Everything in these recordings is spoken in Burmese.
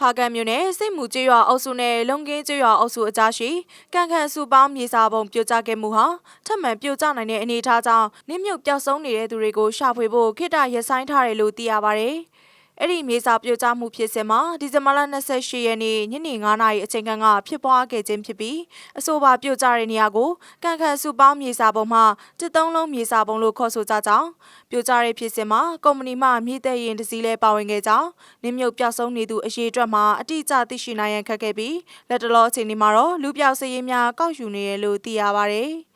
ဖားကန်မြို့နယ်စိတ်မူကျေးရွာအုပ်စုနဲ့လုံကင်းကျေးရွာအုပ်စုအကြားရှိကန်ခန့်စုပေါင်းမြေစာပုံပြိုကျခဲ့မှုဟာထပ်မံပြိုကျနိုင်တဲ့အနေအထားကြောင့်နစ်မြုပ်ပျောက်ဆုံးနေတဲ့သူတွေကိုရှာဖွေဖို့ခိတ္တရပ်ဆိုင်းထားတယ်လို့သိရပါဗျ။ အဲ့ဒီမြေစာပြိုကျမှုဖြစ်စဉ်မှာဒီဇင်ဘာလ28ရက်နေ့ညနေ9:00နာရီအချိန်ခန့်ကဖြစ်ပွားခဲ့ခြင်းဖြစ်ပြီးအဆိုပါပြိုကျတဲ့နေရာကိုကန်ခန့်စုပေါင်းမြေစာပုံမှတစ်သုံးလုံးမြေစာပုံလို့ခေါ်ဆိုကြကြောင်းပြိုကျတဲ့ဖြစ်စဉ်မှာကုမ္ပဏီမှမြေတဲ့ရင်တစ်စီးလဲပါဝင်ခဲ့ကြောင်းနင်းမြုပ်ပျောက်ဆုံးနေသူအရေးအတွက်မှာအတိအကျသိရှိနိုင်ရန်ခက်ခဲ့ပြီးလက်တလောအချိန်ဒီမှာတော့လူပျောက်စည်ရင်းများကောက်ယူနေရလို့သိရပါဗျ။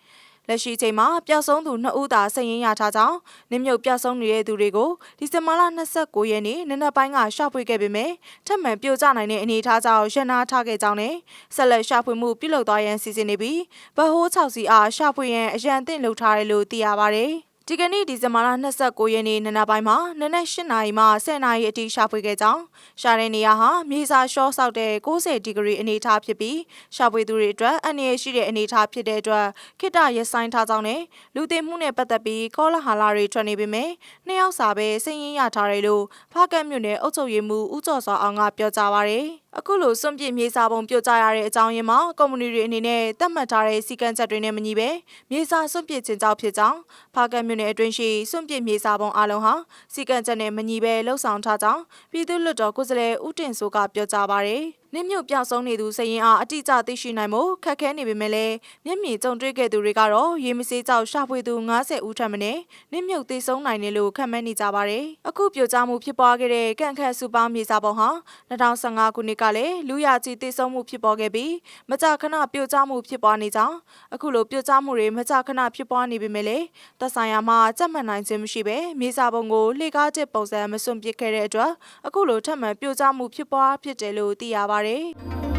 လက်ရှိချိန်မှာပျောက်ဆုံးသူ2ဦးသာစည်ရင်းရထားကြောင်းနင်းမြုပ်ပျောက်ဆုံးနေတဲ့သူတွေကိုဒီဇင်ဘာလ29ရက်နေ့နနက်ပိုင်းကရှာဖွေခဲ့ပေမဲ့ထပ်မံပြိုကျနိုင်တဲ့အနေအထားကြောင့်ရန်နာထားခဲ့ကြောင်းနဲ့ဆက်လက်ရှာဖွေမှုပြုလုပ်သွားရန်စီစဉ်နေပြီးဗဟိုး6စီအားရှာဖွေရန်အရန်အသင့်လုပ်ထားတယ်လို့သိရပါဗျ။ ဒီကနေ့ဒီဇင်ဘာလ29ရက်နေ့နနက်ပိုင်းမှာနနက်8နာရီမှ10နာရီအထိရှာဖွေခဲ့ကြောင်းရှာတဲ့နေရာဟာမြေစာရှော့ဆောက်တဲ့60ဒီဂရီအနေအထားဖြစ်ပြီးရှာဖွေသူတွေအတွက်အန္တရာယ်ရှိတဲ့အနေအထားဖြစ်တဲ့အတွက်ခိတ္တရဆိုင်ထားကြောင်းနဲ့လူသိမှုနဲ့ပတ်သက်ပြီးကောလာဟာလာတွေထွက်နေပေမဲ့နှစ်ယောက်စာပဲစည်ရင်းရထားတယ်လို့ဖားကတ်မြို့နယ်အုပ်ချုပ်ရေးမှူးဦးကျော်စောအောင်ကပြောကြားပါရယ်အခုလိုစွန့်ပစ်မြေစာပုံပြုတ်ကြရတဲ့အကြောင်းရင်းမှာကုမ္ပဏီတွေအနေနဲ့သတ်မှတ်ထားတဲ့စီကံချက်တွေနဲ့မညီပဲမြေစာစွန့်ပစ်ခြင်းကြောင့်ဖြစ်ကြောင်းဖားကတ်မြို့နယ်အတွင်းရှိစွန့်ပစ်မြေစာပုံအလုံးဟာစီကံချက်နဲ့မညီပဲလှုပ်ဆောင်ထားကြောင်းပြည်သူ့လွှတ်တော်ကိုယ်စားလှယ်ဦးတင်စိုးကပြောကြားပါရယ် နစ်မြုပ်ပြောက်ဆုံးနေသူစရင်အားအတိအကျသိရှိနိုင်မှုခက်ခဲနေပေမဲ့လည်းမျက်မြင်ကြုံတွေ့ခဲ့သူတွေကတော့ရေမစေးကြောက်ရှာဖွေသူ90ဦးထပ်မံနဲ့နစ်မြုပ်သိဆုံးနိုင်တယ်လို့ခန့်မှန်းနေကြပါတယ်။အခုပြိုကျမှုဖြစ်ပွားခဲ့တဲ့ကန့်ခတ်စူပေါင်းမြေစာပုံဟာ2015ခုနှစ်ကလည်းလူရကြီးသိဆုံးမှုဖြစ်ပေါ်ခဲ့ပြီးမကြာခဏပြိုကျမှုဖြစ်ပွားနေကြောင်းအခုလိုပြိုကျမှုတွေမကြာခဏဖြစ်ပွားနေပေမဲ့လည်းသက်ဆိုင်ရာမှာကြက်မှန်နိုင်ခြင်းမရှိပဲမြေစာပုံကိုလှေကားကျပုံစံမစွန့်ပစ်ခဲ့တဲ့အတွက်အခုလိုထပ်မံပြိုကျမှုဖြစ်ပွားဖြစ်တယ်လို့သိရပါတယ်။ পারে